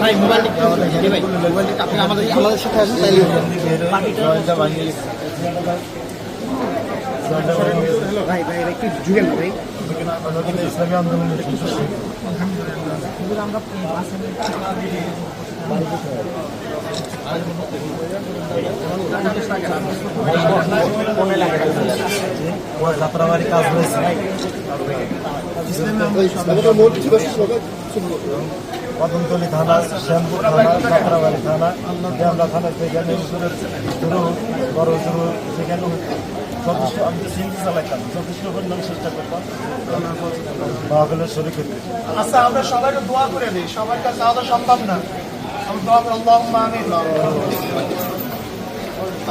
ভাই মোবাইল ভাই মোবাইল আপনি আমাদের আমাদের সাথে আসেন তাইলে ভাই ভাই একটু যুগেন ভাই ইসলামী আন্দোলনের যাত্রাবাড়ি থানা, শ্যামপুর থানা যাত্রাবাড়ি থানা ডেমরা থানা সেখানে শুরু, বড় শুরু সেখানে যথেষ্ট আমি তো সিএনজি চালাইতাম যথেষ্ট পরিমাণ চেষ্টা করতাম। মাহফিলের শরীর আচ্ছা আমরা সবাইকে দোয়া করে দিই সবার কাছে আলাদা সম্ভব না। আল্লাহুম্মা আমিন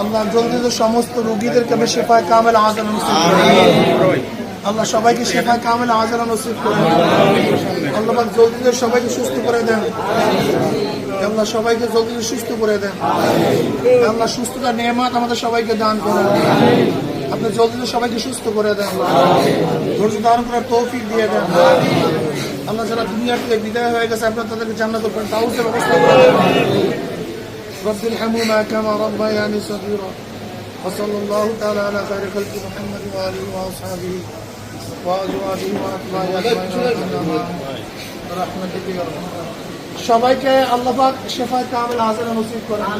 আল্লাহ জলদি তো সমস্ত রোগীদেরকে শেফায় কামেল আজান নসিব আল্লাহ সবাইকে শেফায় কামেল আজান নসিব করে আল্লাহ জলদি সবাইকে সুস্থ করে দেন। আল্লাহ সবাইকে জলদি সুস্থ করে দেন। আল্লাহ সুস্থতা নেমাত আমাদের সবাইকে দান করেন। আপনি জলদি সবাইকে সুস্থ করে দেন। ধৈর্য ধারণ করার তৌফিক দিয়ে দেন। আল্লাহ যারা দুনিয়া থেকে বিদায় হয়ে গেছে আপনার তাদেরকে জান্নাত করেন তাউসের ব্যবস্থা করেন رب ارحمهما كما ربياني صغيرا وصلى الله تعالى على خير خلق محمد واله واصحابه وازواجه واتباعه اجمعين برحمتك يا ارحم الراحمين সবাইকে আল্লাহ পাক শেফায় কামিল হাজার নসিব করেন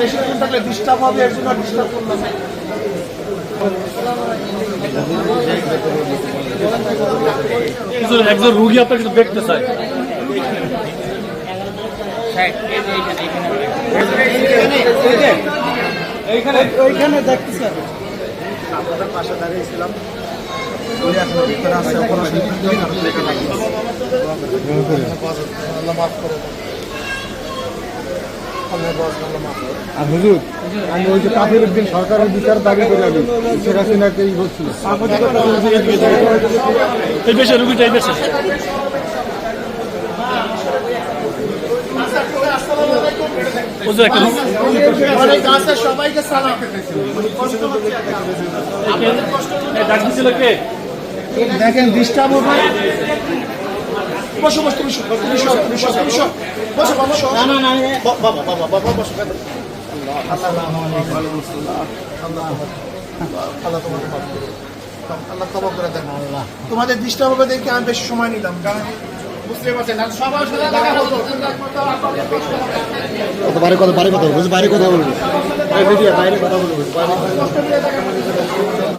দেশে কোন থাকলে ডিস্টার্ব হবে এর জন্য ডিস্টার্ব করলাম কিছু একজন রুগী আপনার কিছু দেখতে চায়। ওইখানে দেখতেছেন আপনাদের পাশে দাঁড়িয়েছিলাম ভিতরে মাফ করে দেন আল্লাহ বস আল্লাহ মাফ করে দেন। আর হুজুর আমি ওই যে কাফির উদ্দিন সরকারের বিচার দাবি করে আমি শেখ হাসিনাকে এই বেশে রুগীটা এই বেশে ওই যে একটা রুগী- অনেক আছে সবাইকে সালাম কষ্ট হচ্ছে এই ডাক দিছিল কে? দেখেন ডিস্টার্ব হবে। বসো বসো তুমি শো, তুমি শো, তুমি শো, তুমি শো। বসো বাবা শো। না না না বাবা বাবা বাবা বসো আল্লাহ তোমাকে মাফ করুন। আল্লাহ ক্ষমা করে দেন তোমাদের ডিস্টার্ব হবে দেখে আমি বেশি সময় নিলাম কারণ বুঝতে পারছেন সবার সাথে দেখা হতো কত বারে কথা বারে কথা বলব বাইরে কথা বলব বাইরে কথা বলব